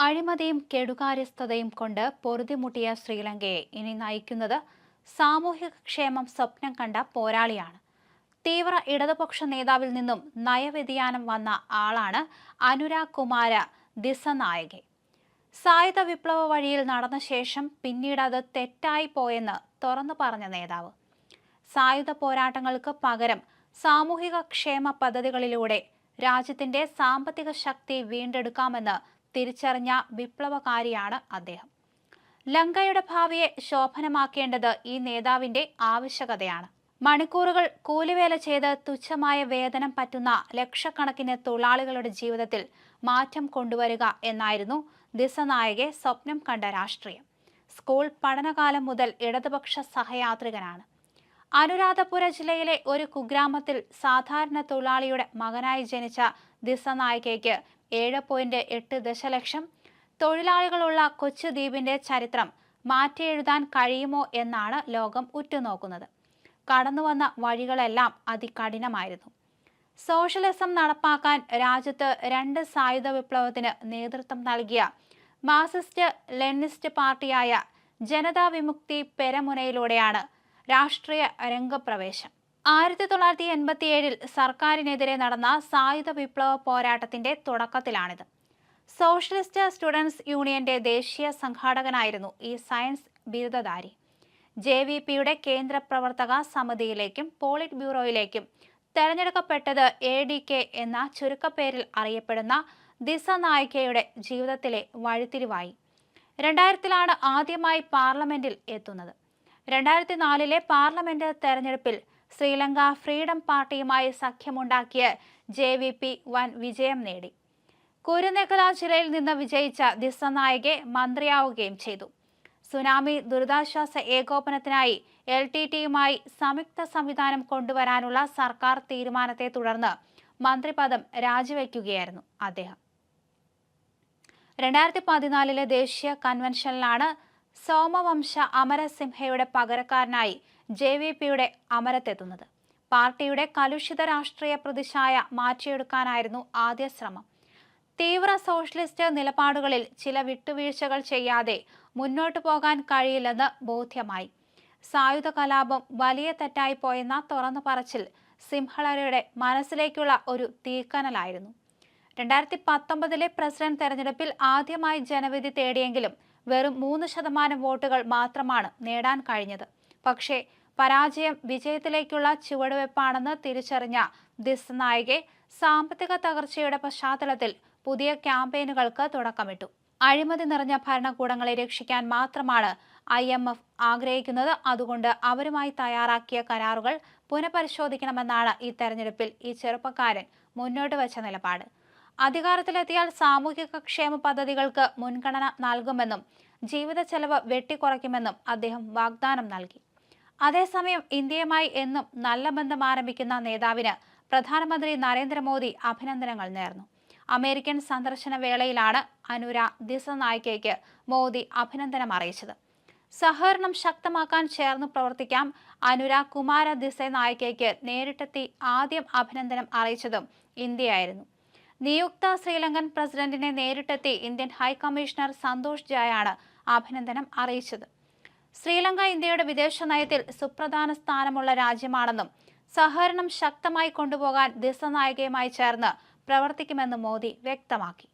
അഴിമതിയും കെടുകാര്യസ്ഥതയും കൊണ്ട് പൊറുതിമുട്ടിയ ശ്രീലങ്കയെ ഇനി നയിക്കുന്നത് സാമൂഹിക ക്ഷേമം സ്വപ്നം കണ്ട പോരാളിയാണ്. തീവ്ര ഇടതുപക്ഷ നേതാവിൽ നിന്നും നയവ്യതിയാനം വന്ന ആളാണ് അനുരാഗ് കുമാര ദിസനായകെ സായുധ വിപ്ലവ വഴിയിൽ നടന്ന ശേഷം പിന്നീട് അത് തെറ്റായി പോയെന്ന് തുറന്നു പറഞ്ഞ നേതാവ്. സായുധ പോരാട്ടങ്ങൾക്ക് പകരം സാമൂഹിക ക്ഷേമ പദ്ധതികളിലൂടെ രാജ്യത്തിന്റെ സാമ്പത്തിക ശക്തി വീണ്ടെടുക്കാമെന്ന് തിരിച്ചറിഞ്ഞ വിപ്ലവകാരിയാണ് അദ്ദേഹം. ലങ്കയുടെ ഭാവിയെ ശോഭനമാക്കേണ്ടത് ഈ നേതാവിന്റെ ആവശ്യകതയാണ്. മണിക്കൂറുകൾ കൂലിവേല ചെയ്ത് തുച്ഛമായ വേതനം പറ്റുന്ന ലക്ഷക്കണക്കിന് തൊഴിലാളികളുടെ ജീവിതത്തിൽ മാറ്റം കൊണ്ടുവരിക എന്നായിരുന്നു ദിസനായകെ സ്വപ്നം കണ്ട രാഷ്ട്രീയം. സ്കൂൾ പഠനകാലം മുതൽ ഇടതുപക്ഷ സഹയാത്രികനാണ്. അനുരാധപുര ജില്ലയിലെ ഒരു കുഗ്രാമത്തിൽ സാധാരണ തൊഴിലാളിയുടെ മകനായി ജനിച്ച ദിസനായികയ്ക്ക് ഏഴ് പോയിന്റ് എട്ട് ദശലക്ഷം. തൊഴിലാളികളുള്ള കൊച്ചു ദ്വീപിന്റെ ചരിത്രം മാറ്റിയെഴുതാൻ കഴിയുമോ എന്നാണ് ലോകം ഉറ്റുനോക്കുന്നത്. കടന്നുവന്ന വഴികളെല്ലാം അതികഠിനമായിരുന്നു. സോഷ്യലിസം നടപ്പാക്കാൻ രാജ്യത്ത് രണ്ട് സായുധ വിപ്ലവത്തിന് നേതൃത്വം നൽകിയ മാർസിസ്റ്റ് ലെനിസ്റ്റ് പാർട്ടിയായ ജനതാ വിമുക്തി പെരമുനയിലൂടെയാണ് രാഷ്ട്രീയ രംഗപ്രവേശം. ആയിരത്തി തൊള്ളായിരത്തി എൺപത്തിയേഴിൽ സർക്കാരിനെതിരെ നടന്ന സായുധ വിപ്ലവ പോരാട്ടത്തിന്റെ തുടക്കത്തിലാണിത്. സോഷ്യലിസ്റ്റ് സ്റ്റുഡൻസ് യൂണിയന്റെ ദേശീയ സംഘാടകനായിരുന്നു ഈ സയൻസ് ബിരുദധാരി. ജെ വി പിയുടെ കേന്ദ്ര പ്രവർത്തക സമിതിയിലേക്കും പോളിറ്റ് ബ്യൂറോയിലേക്കും തെരഞ്ഞെടുക്കപ്പെട്ടത് എ ഡി കെ എന്ന ചുരുക്കപ്പേരിൽ അറിയപ്പെടുന്ന ദിസ ജീവിതത്തിലെ വഴിത്തിരിവായി. രണ്ടായിരത്തിലാണ് ആദ്യമായി പാർലമെന്റിൽ എത്തുന്നത്. രണ്ടായിരത്തി നാലിലെ പാർലമെന്റ് തെരഞ്ഞെടുപ്പിൽ ശ്രീലങ്ക ഫ്രീഡം പാർട്ടിയുമായി സഖ്യമുണ്ടാക്കിയ ജെ വി പി വൻ വിജയം നേടി. കുരുനേക്കല ജില്ലയിൽ നിന്ന് വിജയിച്ച ദിസനായകെ മന്ത്രിയാവുകയും ചെയ്തു. സുനാമി ദുരിതാശ്വാസ ഏകോപനത്തിനായി എൽ ടി ടിയുമായി സംയുക്ത സംവിധാനം കൊണ്ടുവരാനുള്ള സർക്കാർ തീരുമാനത്തെ തുടർന്ന് മന്ത്രിപദം രാജിവെക്കുകയായിരുന്നു അദ്ദേഹം. രണ്ടായിരത്തി പതിനാലിലെ ദേശീയ കൺവെൻഷനിലാണ് സോമവംശ അമരസിംഹയുടെ പകരക്കാരനായി ജെ വി പിയുടെ അമരത്തെത്തുന്നത്. പാർട്ടിയുടെ കലുഷിത രാഷ്ട്രീയ പ്രതിച്ഛായ മാറ്റിയെടുക്കാനായിരുന്നു ആദ്യ ശ്രമം. തീവ്ര സോഷ്യലിസ്റ്റ് നിലപാടുകളിൽ ചില വിട്ടുവീഴ്ചകൾ ചെയ്യാതെ മുന്നോട്ടു പോകാൻ കഴിയില്ലെന്ന് ബോധ്യമായി. സായുധ കലാപം വലിയ തെറ്റായി പോയെന്ന തുറന്നു പറച്ചിൽ സിംഹളരുടെ മനസ്സിലേക്കുള്ള ഒരു തീക്കനലായിരുന്നു. രണ്ടായിരത്തി പത്തൊമ്പതിലെ പ്രസിഡന്റ് തെരഞ്ഞെടുപ്പിൽ ആദ്യമായി ജനവിധി തേടിയെങ്കിലും വെറും മൂന്ന് ശതമാനം വോട്ടുകൾ മാത്രമാണ് നേടാൻ കഴിഞ്ഞത്. പക്ഷേ പരാജയം വിജയത്തിലേക്കുള്ള ചുവടുവെപ്പാണെന്ന് തിരിച്ചറിഞ്ഞ ദിസ് നായികെ സാമ്പത്തിക തകർച്ചയുടെ പശ്ചാത്തലത്തിൽ പുതിയ ക്യാമ്പയിനുകൾക്ക് തുടക്കമിട്ടു. അഴിമതി നിറഞ്ഞ ഭരണകൂടങ്ങളെ രക്ഷിക്കാൻ മാത്രമാണ് ഐ എം എഫ് ആഗ്രഹിക്കുന്നത്. അതുകൊണ്ട് അവരുമായി തയ്യാറാക്കിയ കരാറുകൾ പുനഃപരിശോധിക്കണമെന്നാണ് ഈ തെരഞ്ഞെടുപ്പിൽ ഈ ചെറുപ്പക്കാരൻ മുന്നോട്ട് വെച്ച നിലപാട്. അധികാരത്തിലെത്തിയാൽ സാമൂഹിക ക്ഷേമ പദ്ധതികൾക്ക് മുൻഗണന നൽകുമെന്നും ജീവിത ചെലവ് വെട്ടിക്കുറയ്ക്കുമെന്നും അദ്ദേഹം വാഗ്ദാനം നൽകി. അതേസമയം ഇന്ത്യയുമായി എന്നും നല്ല ബന്ധം ആരംഭിക്കുന്ന നേതാവിന് പ്രധാനമന്ത്രി നരേന്ദ്രമോദി അഭിനന്ദനങ്ങൾ നേർന്നു. അമേരിക്കൻ സന്ദർശന വേളയിലാണ് അനുര ദിസനായിക്കയ്ക്ക് മോദി അഭിനന്ദനം അറിയിച്ചത്. സഹകരണം ശക്തമാക്കാൻ ചേർന്ന് പ്രവർത്തിക്കാം അനുര കുമാര ദിസനായിക്കയ്ക്ക് നേരിട്ടെത്തി ആദ്യം അഭിനന്ദനം അറിയിച്ചതും ഇന്ത്യയായിരുന്നു. നിയുക്ത ശ്രീലങ്കൻ പ്രസിഡന്റിനെ നേരിട്ടെത്തി ഇന്ത്യൻ ഹൈക്കമ്മീഷണർ സന്തോഷ് ജായാണ് അഭിനന്ദനം അറിയിച്ചത്. ശ്രീലങ്ക ഇന്ത്യയുടെ വിദേശ നയത്തിൽ സുപ്രധാന സ്ഥാനമുള്ള രാജ്യമാണെന്നും സഹകരണം ശക്തമായി കൊണ്ടുപോകാൻ ദിസനായികയുമായി ചേർന്ന് പ്രവർത്തിക്കുമെന്നും മോദി വ്യക്തമാക്കി.